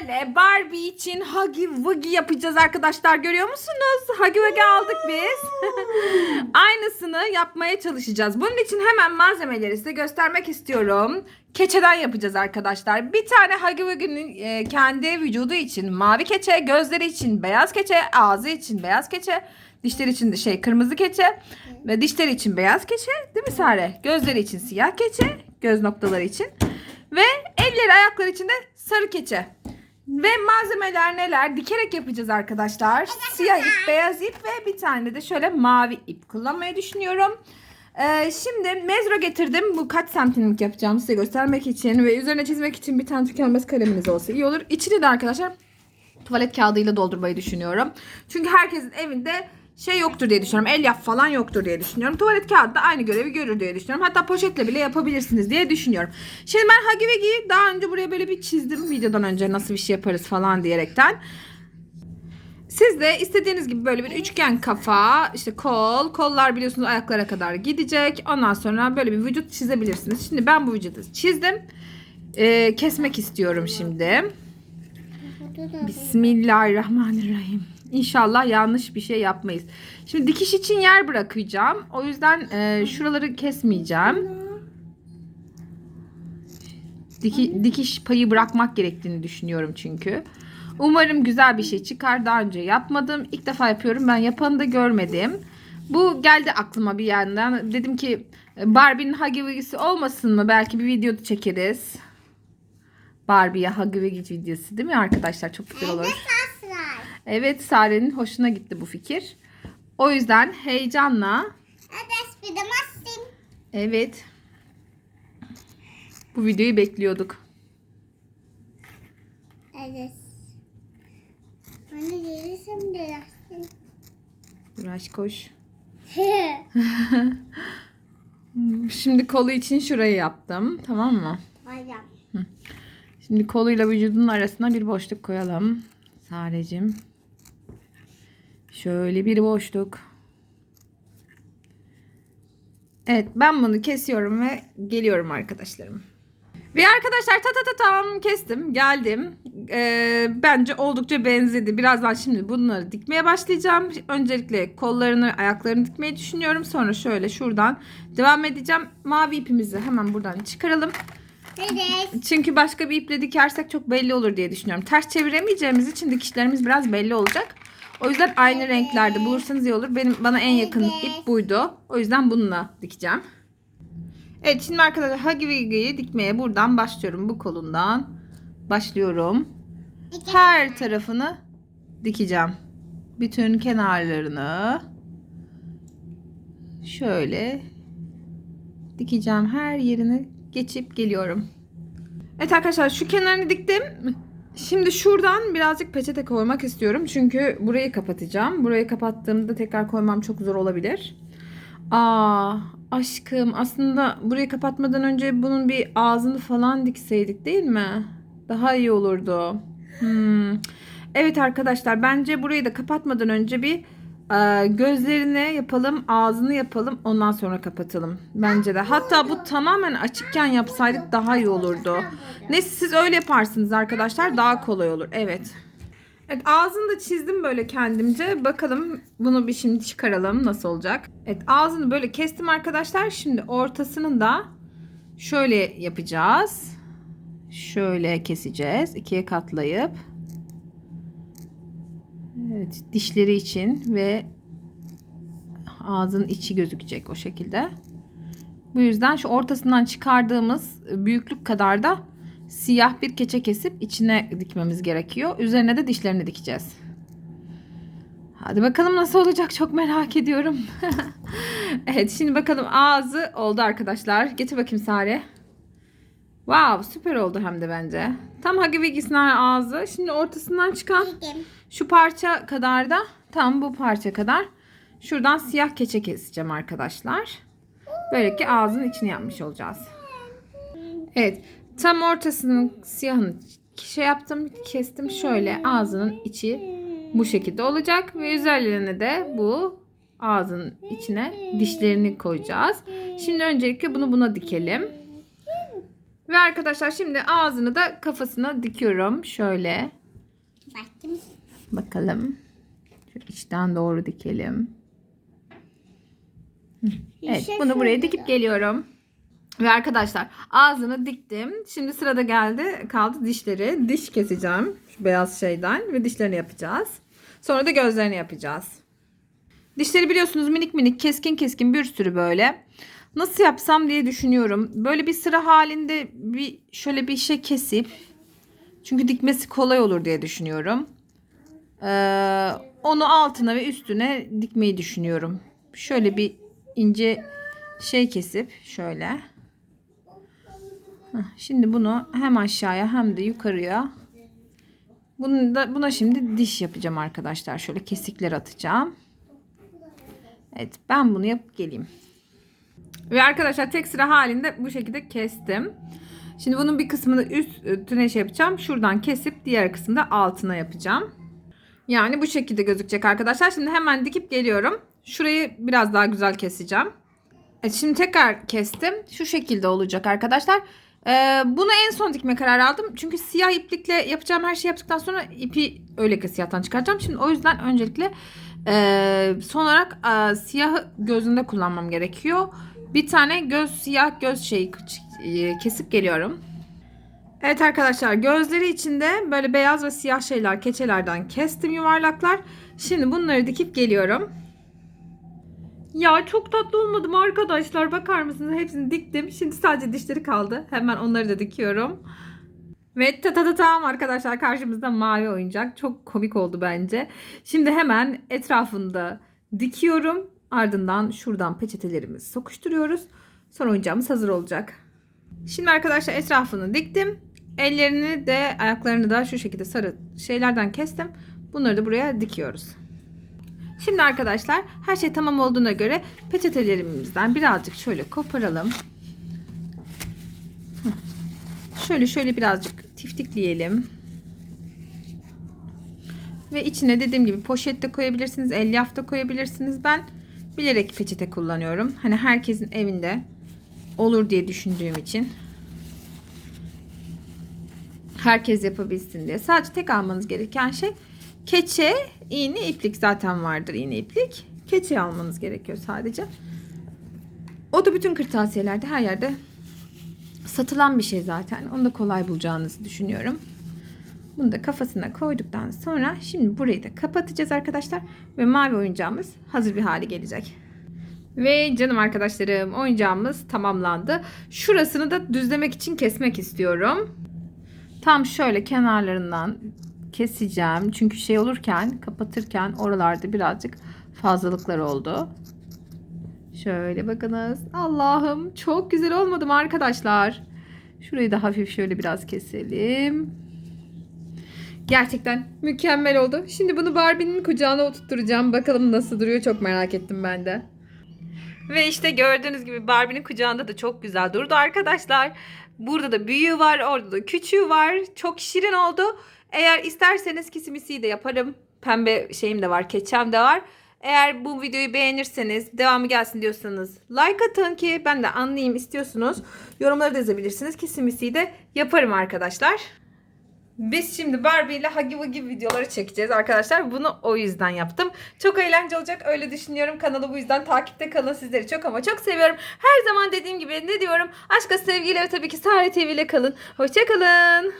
sizlerle Barbie için Huggy Wuggy yapacağız arkadaşlar. Görüyor musunuz? Huggy Wuggy aldık biz. Aynısını yapmaya çalışacağız. Bunun için hemen malzemeleri size göstermek istiyorum. Keçeden yapacağız arkadaşlar. Bir tane Huggy Wuggy'nin e, kendi vücudu için mavi keçe, gözleri için beyaz keçe, ağzı için beyaz keçe, dişleri için de şey kırmızı keçe ve dişleri için beyaz keçe, değil mi Sare? Gözleri için siyah keçe, göz noktaları için. Ve elleri ayakları için de sarı keçe. Ve malzemeler neler? Dikerek yapacağız arkadaşlar. Siyah ip, beyaz ip ve bir tane de şöyle mavi ip kullanmayı düşünüyorum. Ee, şimdi mezro getirdim. Bu kaç santimlik yapacağım size göstermek için ve üzerine çizmek için bir tane tükenmez kaleminiz olsa iyi olur. İçini de arkadaşlar tuvalet kağıdıyla doldurmayı düşünüyorum. Çünkü herkesin evinde şey yoktur diye düşünüyorum. El yap falan yoktur diye düşünüyorum. Tuvalet kağıdı da aynı görevi görür diye düşünüyorum. Hatta poşetle bile yapabilirsiniz diye düşünüyorum. Şimdi ben Hagi Vegi'yi daha önce buraya böyle bir çizdim. Videodan önce nasıl bir şey yaparız falan diyerekten. Siz de istediğiniz gibi böyle bir üçgen kafa, işte kol, kollar biliyorsunuz ayaklara kadar gidecek. Ondan sonra böyle bir vücut çizebilirsiniz. Şimdi ben bu vücudu çizdim. Ee, kesmek istiyorum şimdi. Bismillahirrahmanirrahim. İnşallah yanlış bir şey yapmayız. Şimdi dikiş için yer bırakacağım. O yüzden e, şuraları kesmeyeceğim. Diki, dikiş payı bırakmak gerektiğini düşünüyorum çünkü. Umarım güzel bir şey çıkar. Daha önce yapmadım. İlk defa yapıyorum. Ben yapanı da görmedim. Bu geldi aklıma bir yandan. Dedim ki Barbie'nin Huggy olmasın mı? Belki bir video da çekeriz. Barbie'ye Huggy videosu değil mi arkadaşlar? Çok güzel olur. Evet Sare'nin hoşuna gitti bu fikir. O yüzden heyecanla evet bu videoyu bekliyorduk. Evet. Anne gelirsen de Uğraş koş. Şimdi kolu için şurayı yaptım. Tamam mı? Bayram. Şimdi koluyla vücudun arasına bir boşluk koyalım. Sarecim. Şöyle bir boşluk. Evet ben bunu kesiyorum ve geliyorum arkadaşlarım. Ve arkadaşlar ta ta ta tam kestim geldim. Ee, bence oldukça benzedi. Birazdan şimdi bunları dikmeye başlayacağım. Öncelikle kollarını ayaklarını dikmeyi düşünüyorum. Sonra şöyle şuradan devam edeceğim. Mavi ipimizi hemen buradan çıkaralım. Evet. Çünkü başka bir iple dikersek çok belli olur diye düşünüyorum. Ters çeviremeyeceğimiz için dikişlerimiz biraz belli olacak. O yüzden aynı renklerde bulursanız iyi olur. Benim bana en yakın ip buydu. O yüzden bununla dikeceğim. Evet şimdi arkadaşlar Wuggy'yi dikmeye buradan başlıyorum. Bu kolundan başlıyorum. Her tarafını dikeceğim. Bütün kenarlarını şöyle dikeceğim. Her yerini geçip geliyorum. Evet arkadaşlar şu kenarını diktim. Şimdi şuradan birazcık peçete koymak istiyorum. Çünkü burayı kapatacağım. Burayı kapattığımda tekrar koymam çok zor olabilir. Aa aşkım aslında burayı kapatmadan önce bunun bir ağzını falan dikseydik değil mi? Daha iyi olurdu. Hmm. Evet arkadaşlar bence burayı da kapatmadan önce bir e, gözlerini yapalım, ağzını yapalım, ondan sonra kapatalım. Bence de. Hatta bu tamamen açıkken yapsaydık daha iyi olurdu. Neyse siz öyle yaparsınız arkadaşlar daha kolay olur. Evet. Evet ağzını da çizdim böyle kendimce. Bakalım bunu bir şimdi çıkaralım nasıl olacak. Evet ağzını böyle kestim arkadaşlar. Şimdi ortasını da şöyle yapacağız. Şöyle keseceğiz. ikiye katlayıp. Evet dişleri için ve ağzın içi gözükecek o şekilde. Bu yüzden şu ortasından çıkardığımız büyüklük kadar da siyah bir keçe kesip içine dikmemiz gerekiyor. Üzerine de dişlerini dikeceğiz. Hadi bakalım nasıl olacak çok merak ediyorum. evet şimdi bakalım ağzı oldu arkadaşlar. Getir bakayım Sare. Wow süper oldu hem de bence. Tam Huggy Wuggy'sin ağzı. Şimdi ortasından çıkan şu parça kadar da tam bu parça kadar şuradan siyah keçe keseceğim arkadaşlar. Böylelikle ağzının içini yapmış olacağız. Evet. Tam ortasının siyahını şey yaptım, kestim. Şöyle ağzının içi bu şekilde olacak ve üzerlerine de bu ağzının içine dişlerini koyacağız. Şimdi öncelikle bunu buna dikelim. Ve arkadaşlar şimdi ağzını da kafasına dikiyorum. Şöyle. Baktım. Bakalım. Şu içten doğru dikelim. Evet bunu buraya dikip geliyorum. Ve arkadaşlar ağzını diktim. Şimdi sırada geldi kaldı dişleri. Diş keseceğim şu beyaz şeyden ve dişlerini yapacağız. Sonra da gözlerini yapacağız. Dişleri biliyorsunuz minik minik keskin keskin bir sürü böyle. Nasıl yapsam diye düşünüyorum. Böyle bir sıra halinde bir şöyle bir şey kesip çünkü dikmesi kolay olur diye düşünüyorum. Ee, onu altına ve üstüne dikmeyi düşünüyorum. Şöyle bir ince şey kesip şöyle. Şimdi bunu hem aşağıya hem de yukarıya. Bunu da, buna şimdi diş yapacağım arkadaşlar. Şöyle kesikler atacağım. Evet ben bunu yapıp geleyim. Ve arkadaşlar tek sıra halinde bu şekilde kestim. Şimdi bunun bir kısmını üstüne şey yapacağım. Şuradan kesip diğer kısmını da altına yapacağım. Yani bu şekilde gözükecek arkadaşlar. Şimdi hemen dikip geliyorum. Şurayı biraz daha güzel keseceğim. Evet, şimdi tekrar kestim. Şu şekilde olacak arkadaşlar. Ee, bunu en son dikme kararı aldım. Çünkü siyah iplikle yapacağım her şeyi yaptıktan sonra ipi öyle ki siyahtan çıkaracağım. Şimdi o yüzden öncelikle e, son olarak e, siyahı gözünde kullanmam gerekiyor. Bir tane göz siyah göz şeyi e, kesip geliyorum. Evet arkadaşlar gözleri içinde böyle beyaz ve siyah şeyler keçelerden kestim yuvarlaklar. Şimdi bunları dikip geliyorum. Ya çok tatlı olmadım arkadaşlar. Bakar mısınız? Hepsini diktim. Şimdi sadece dişleri kaldı. Hemen onları da dikiyorum. Ve ta ta ta tam arkadaşlar karşımızda mavi oyuncak. Çok komik oldu bence. Şimdi hemen etrafında dikiyorum. Ardından şuradan peçetelerimizi sokuşturuyoruz. Sonra oyuncağımız hazır olacak. Şimdi arkadaşlar etrafını diktim. Ellerini de ayaklarını da şu şekilde sarı şeylerden kestim. Bunları da buraya dikiyoruz. Şimdi arkadaşlar her şey tamam olduğuna göre peçetelerimizden birazcık şöyle koparalım. Şöyle şöyle birazcık tiftikleyelim. Ve içine dediğim gibi poşet de koyabilirsiniz, elyaf da koyabilirsiniz. Ben bilerek peçete kullanıyorum. Hani herkesin evinde olur diye düşündüğüm için. Herkes yapabilsin diye. Sadece tek almanız gereken şey keçe, iğne, iplik zaten vardır iğne iplik. Keçe almanız gerekiyor sadece. O da bütün kırtasiyelerde her yerde satılan bir şey zaten. Onu da kolay bulacağınızı düşünüyorum. Bunu da kafasına koyduktan sonra şimdi burayı da kapatacağız arkadaşlar. Ve mavi oyuncağımız hazır bir hale gelecek. Ve canım arkadaşlarım oyuncağımız tamamlandı. Şurasını da düzlemek için kesmek istiyorum. Tam şöyle kenarlarından keseceğim. Çünkü şey olurken kapatırken oralarda birazcık fazlalıklar oldu. Şöyle bakınız. Allah'ım çok güzel olmadı mı arkadaşlar? Şurayı da hafif şöyle biraz keselim. Gerçekten mükemmel oldu. Şimdi bunu Barbie'nin kucağına oturtturacağım. Bakalım nasıl duruyor çok merak ettim ben de. Ve işte gördüğünüz gibi Barbie'nin kucağında da çok güzel durdu arkadaşlar. Burada da büyüğü var, orada da küçüğü var. Çok şirin oldu. Eğer isterseniz kisimisiyi de yaparım. Pembe şeyim de var, keçem de var. Eğer bu videoyu beğenirseniz, devamı gelsin diyorsanız like atın ki ben de anlayayım istiyorsunuz. Yorumları da yazabilirsiniz. Kisimisiyi de yaparım arkadaşlar. Biz şimdi Barbie ile Huggy Wuggy videoları çekeceğiz arkadaşlar. Bunu o yüzden yaptım. Çok eğlenceli olacak öyle düşünüyorum. Kanalı bu yüzden takipte kalın. Sizleri çok ama çok seviyorum. Her zaman dediğim gibi ne diyorum? Aşka sevgiyle ve tabii ki Sare TV ile kalın. Hoşçakalın.